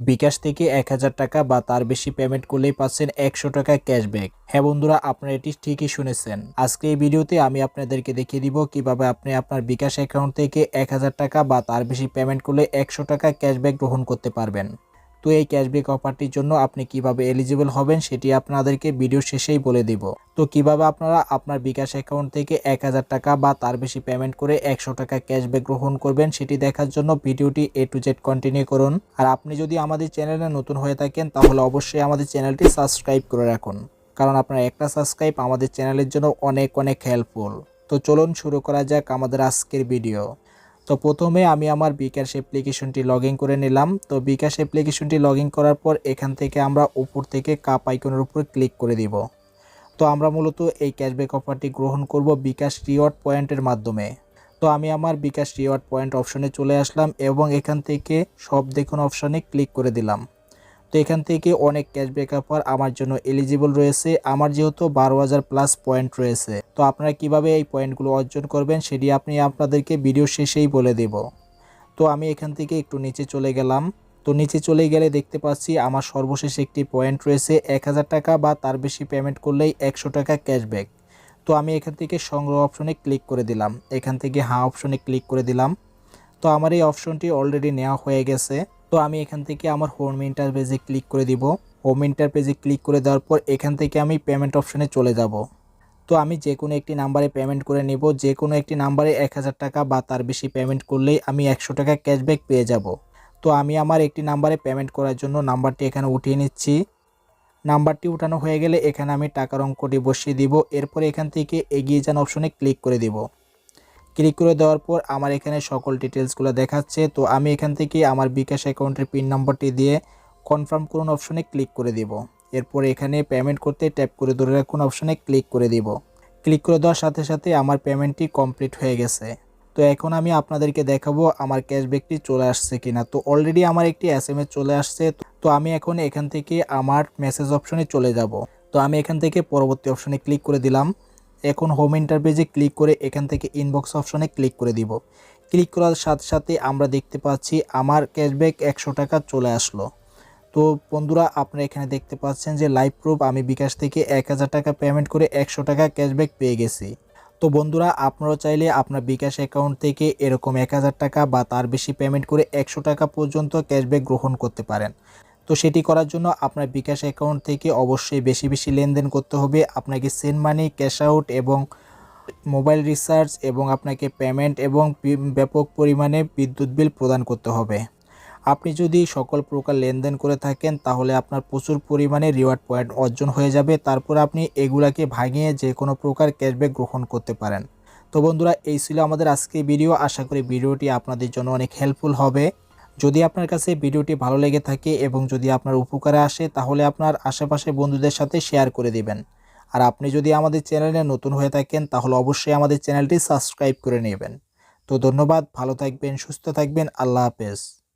বিকাশ থেকে এক হাজার টাকা বা তার বেশি পেমেন্ট করলেই পাচ্ছেন একশো টাকা ক্যাশব্যাক হ্যাঁ বন্ধুরা, আপনারা এটি ঠিকই শুনেছেন। আজকে এই ভিডিওতে আমি আপনাদেরকে দেখিয়ে দিব কীভাবে আপনি আপনার বিকাশ অ্যাকাউন্ট থেকে এক হাজার টাকা বা তার বেশি পেমেন্ট করলে একশো টাকা ক্যাশব্যাক গ্রহণ করতে পারবেন। তো এই ক্যাশব্যাক অফারটির জন্য আপনি কীভাবে এলিজিবল হবেন সেটি আপনাদেরকে ভিডিও শেষেই বলে দিব। তো কীভাবে আপনারা আপনার বিকাশ অ্যাকাউন্ট থেকে এক হাজার টাকা বা তার বেশি পেমেন্ট করে একশো টাকা ক্যাশব্যাক গ্রহণ করবেন সেটি দেখার জন্য ভিডিওটি এ টু জেড কন্টিনিউ করুন। আর আপনি যদি আমাদের চ্যানেলে নতুন হয়ে থাকেন, তাহলে অবশ্যই আমাদের চ্যানেলটি সাবস্ক্রাইব করে রাখুন। কারণ আপনার একটা সাবস্ক্রাইব আমাদের চ্যানেলের জন্য অনেক অনেক হেল্পফুল তো চলুন শুরু করা যাক আমাদের আজকের ভিডিও তো প্রথমে আমি আমার বিকাশ অ্যাপ্লিকেশনটি লগ করে নিলাম। তো বিকাশ অ্যাপ্লিকেশনটি লগ করার পর এখান থেকে আমরা উপর থেকে কাপ আইকনের উপর ক্লিক করে দিব। তো আমরা মূলত এই ক্যাশব্যাক অফারটি গ্রহণ করব বিকাশ রিওয়ার্ড পয়েন্টের মাধ্যমে। তো আমি আমার বিকাশ রিওয়ার্ড পয়েন্ট অপশনে চলে আসলাম এবং এখান থেকে সব দেখুন অপশনে ক্লিক করে দিলাম। তো এখান থেকে অনেক ক্যাশব্যাক অফার আমার জন্য এলিজিবল রয়েছে। আমার যেহেতু বারো হাজার প্লাস পয়েন্ট রয়েছে। তো আপনারা কীভাবে এই পয়েন্টগুলো অর্জন করবেন সেটি আপনি আপনাদেরকে ভিডিও শেষেই বলে দেব। তো আমি এখান থেকে একটু নিচে চলে গেলাম। তো নিচে চলে গেলে দেখতে পাচ্ছি আমার সর্বশেষ একটি পয়েন্ট রয়েছে এক হাজার টাকা বা তার বেশি পেমেন্ট করলেই একশো টাকা ক্যাশব্যাক তো আমি এখান থেকে সংগ্রহ অপশনে ক্লিক করে দিলাম। এখান থেকে হ্যাঁ অপশনে ক্লিক করে দিলাম। তো আমার এই অপশনটি অলরেডি নেওয়া হয়ে গেছে। তো আমি এখান থেকে আমার হোম ইন্টারপেজে ক্লিক করে দিব। হোম ইন্টারপেজে ক্লিক করে দেওয়ার পর এখান থেকে আমি পেমেন্ট অপশনে চলে যাব। তো আমি যে কোনো একটি নাম্বারে পেমেন্ট করে নিব। যে কোনো একটি নাম্বারে এক হাজার টাকা বা তার বেশি পেমেন্ট করলেই আমি একশো টাকা ক্যাশব্যাক পেয়ে যাব। তো আমি আমার একটি নাম্বারে পেমেন্ট করার জন্য নাম্বারটি এখানে উঠিয়ে নিচ্ছি। নাম্বারটি উঠানো হয়ে গেলে এখানে আমি টাকার অঙ্কটি বসিয়ে দিব। এরপর এখান থেকে এগিয়ে যান অপশনে ক্লিক করে দিব। ক্লিক করে দেওয়ার পর আমার এখানে সকল ডিটেলসগুলো দেখাচ্ছে। তো আমি এখান থেকে আমার বিকাশ অ্যাকাউন্টের পিন নম্বরটি দিয়ে কনফার্ম করুন অপশনে ক্লিক করে দিব। এরপর এখানে পেমেন্ট করতে ট্যাপ করে ধরে রাখুন অপশনে ক্লিক করে দিব। ক্লিক করে দেওয়ার সাথে সাথে আমার পেমেন্টটি কমপ্লিট হয়ে গেছে। তো এখন আমি আপনাদেরকে দেখাবো আমার ক্যাশব্যাকটি চলে আসছে কিনা। তো অলরেডি আমার একটি এস চলে আসছে। তো আমি এখন এখান থেকে আমার মেসেজ অপশনে চলে যাব। তো আমি এখান থেকে পরবর্তী অপশনে ক্লিক করে দিলাম। এখন হোম ইন্টারপেজে ক্লিক করে এখান থেকে ইনবক্স অপশনে ক্লিক করে দিব। ক্লিক করার সাথে সাথে আমরা দেখতে পাচ্ছি আমার ক্যাশব্যাক একশো টাকা চলে আসলো। তো বন্ধুরা, আপনারা এখানে দেখতে পাচ্ছেন যে লাইভ প্রুফ আমি বিকাশ থেকে এক হাজার টাকা পেমেন্ট করে একশো টাকা ক্যাশব্যাক পেয়ে গেছি। তো বন্ধুরা, আপনারাও চাইলে আপনার বিকাশ অ্যাকাউন্ট থেকে এরকম এক হাজার টাকা বা তার বেশি পেমেন্ট করে একশো টাকা পর্যন্ত ক্যাশব্যাক গ্রহণ করতে পারেন। তো সেটি করার জন্য আপনার বিকাশ অ্যাকাউন্ট থেকে অবশ্যই বেশি বেশি লেনদেন করতে হবে। আপনাকে সেন্ড মানি, ক্যাশ আউট এবং মোবাইল রিচার্জ এবং আপনাকে পেমেন্ট এবং ব্যাপক পরিমাণে বিদ্যুৎ বিল প্রদান করতে হবে। আপনি যদি সকল প্রকার লেনদেন করে থাকেন, তাহলে আপনার প্রচুর পরিমাণে রিওয়ার্ড পয়েন্ট অর্জন হয়ে যাবে। তারপর আপনি এগুলাকে ভাঙিয়ে যে কোনো প্রকার ক্যাশব্যাক গ্রহণ করতে পারেন। তো বন্ধুরা, এই ছিল আমাদের আজকে ভিডিও আশা করি ভিডিওটি আপনাদের জন্য অনেক হেল্পফুল হবে। যদি আপনার কাছে ভিডিওটি ভালো লেগে থাকে এবং যদি আপনার উপকারে আসে, তাহলে আপনার আশেপাশে বন্ধুদের সাথে শেয়ার করে দিবেন। আর আপনি যদি আমাদের চ্যানেলে নতুন হয়ে থাকেন, তাহলে অবশ্যই আমাদের চ্যানেলটি সাবস্ক্রাইব করে নেবেন। তো ধন্যবাদ, ভালো থাকবেন, সুস্থ থাকবেন, আল্লাহ হাফেজ।